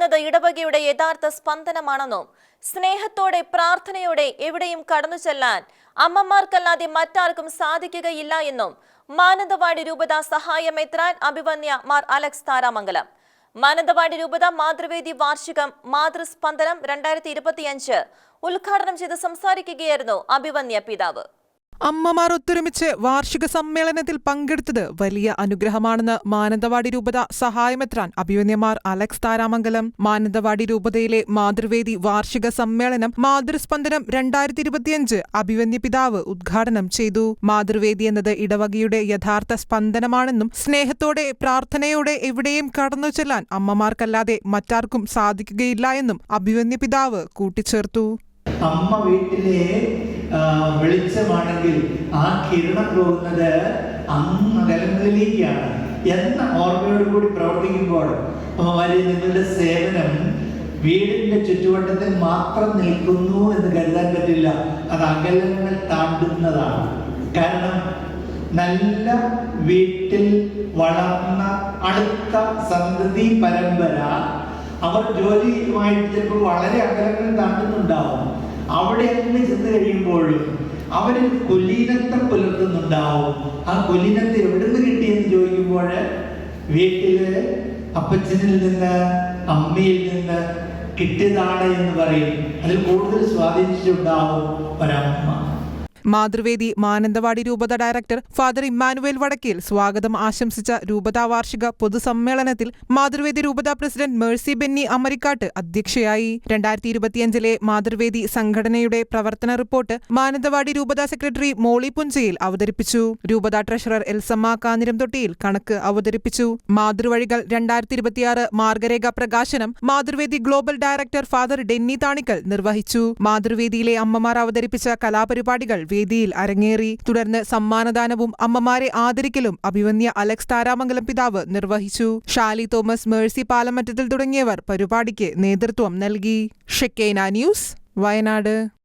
എന്നത് ഇടവകയുടെ യഥാർത്ഥ സ്പന്ദനമാണെന്നും സ്നേഹത്തോടെ പ്രാർത്ഥനയോടെ എവിടെയും കടന്നു ചെല്ലാൻ അമ്മമാർക്കല്ലാതെ മറ്റാർക്കും സാധിക്കുകയില്ല എന്നും മാനന്തവാടി രൂപത സഹായമെത്രാൻ അഭിവന്യ മാർ അലക്സ് താരാമംഗലം. മാനന്തവാടി രൂപത മാതൃവേദി വാർഷികം മാതൃസ്പന്ദനം രണ്ടായിരത്തി ഇരുപത്തിയഞ്ച് ഉദ്ഘാടനം ചെയ്ത് സംസാരിക്കുകയായിരുന്നു അഭിവന്യ പിതാവ്. അമ്മമാർ ഒത്തൊരുമിച്ച് വാർഷിക സമ്മേളനത്തിൽ പങ്കെടുത്തത് വലിയ അനുഗ്രഹമാണെന്ന് മാനന്തവാടി രൂപത സഹായമെത്രാൻ അഭിമന്യമാർ അലക്സ് താരാമംഗലം. മാനന്തവാടി രൂപതയിലെ മാതൃവേദി വാർഷിക സമ്മേളനം മാതൃസ്പന്ദനം രണ്ടായിരത്തി ഇരുപത്തിയഞ്ച് അഭിമന്യ പിതാവ് ഉദ്ഘാടനം ചെയ്തു. മാതൃവേദി എന്നത് ഇടവകയുടെ യഥാർത്ഥ സ്പന്ദനമാണെന്നും സ്നേഹത്തോടെ പ്രാർത്ഥനയോടെ എവിടെയും കടന്നു ചെല്ലാൻ അമ്മമാർക്കല്ലാതെ മറ്റാർക്കും സാധിക്കുകയില്ല എന്നും അഭിമന്യ പിതാവ് കൂട്ടിച്ചേർത്തു. അമ്മ വീട്ടിലെ വെളിച്ചമാണെങ്കിൽ ആ കിരണം പോകുന്നത് അങ്ങകലങ്ങളിലേക്കാണ് എന്ന ഓർമ്മയോട് കൂടി പ്രവർത്തിക്കുമ്പോൾ അമ്മമാരെ നിങ്ങളുടെ സേവനം വീടിന്റെ ചുറ്റുവട്ടത്തിൽ മാത്രം നിൽക്കുന്നു എന്ന് കരുതാൻ പറ്റില്ല. അത് അകലങ്ങൾ താണ്ടുന്നതാണ്. കാരണം നല്ല വീട്ടിൽ വളർന്ന അടുത്ത സന്തതി പരമ്പര അവർ ജോലിയുമായിട്ട് ചിലപ്പോൾ വളരെ അകലങ്ങൾ താണ്ടുന്നുണ്ടാവും. അവിടെ അങ്ങ് ചെന്ന് കഴിയുമ്പോഴും അവരിൽ കുലീനത്തെ പുലർത്തുന്നുണ്ടാവും. ആ കുലീനത്തെ എവിടുന്ന് കിട്ടിയെന്ന് ചോദിക്കുമ്പോൾ വീട്ടിൽ അപ്പച്ചനിൽ നിന്ന് അമ്മയിൽ നിന്ന് കിട്ടിയതാണ് എന്ന് പറയും. അതിൽ കൂടുതൽ സ്വാധീനിച്ചിട്ടുണ്ടാവും ഒരമ്മ. മാതൃവേദി മാനന്തവാടി രൂപത ഡയറക്ടർ ഫാദർ ഇമ്മാനുവേൽ വടക്കേൽ സ്വാഗതം ആശംസിച്ച രൂപതാ വാർഷിക പൊതുസമ്മേളനത്തിൽ മാതൃവേദി രൂപതാ പ്രസിഡന്റ് മേഴ്സി ബെന്നി അമരിക്കാട്ട് അധ്യക്ഷയായി. രണ്ടായിരത്തി ഇരുപത്തിയഞ്ചിലെ മാതൃവേദി സംഘടനയുടെ പ്രവർത്തന റിപ്പോർട്ട് മാനന്തവാടി രൂപതാ സെക്രട്ടറി മോളി പുഞ്ചയിൽ അവതരിപ്പിച്ചു. രൂപതാ ട്രഷറർ എൽസമ്മ കാനിരം തൊട്ടിയിൽ കണക്ക് അവതരിപ്പിച്ചു. മാതൃവഴികൾ രണ്ടായിരത്തി ഇരുപത്തിയാറ് മാർഗരേഖ പ്രകാശനം Mathruvedi global director father Denny Thanickal നിർവഹിച്ചു. മാതൃവേദിയിലെ അമ്മമാർ അവതരിപ്പിച്ച കലാപരിപാടികൾ വേദിയിൽ അരങ്ങേറി. തുടർന്ന് സമ്മാനദാനവും അമ്മമാരെ ആദരിക്കലും അഭിവന്യ അലക്സ് താരാമംഗലം പിതാവ് നിർവഹിച്ചു. ഷാലി തോമസ് മേഴ്സി പാലമറ്റത്തിൽ തുടങ്ങിയവർ പരിപാടിക്ക് നേതൃത്വം നൽകി. Shekinah news Wayanad.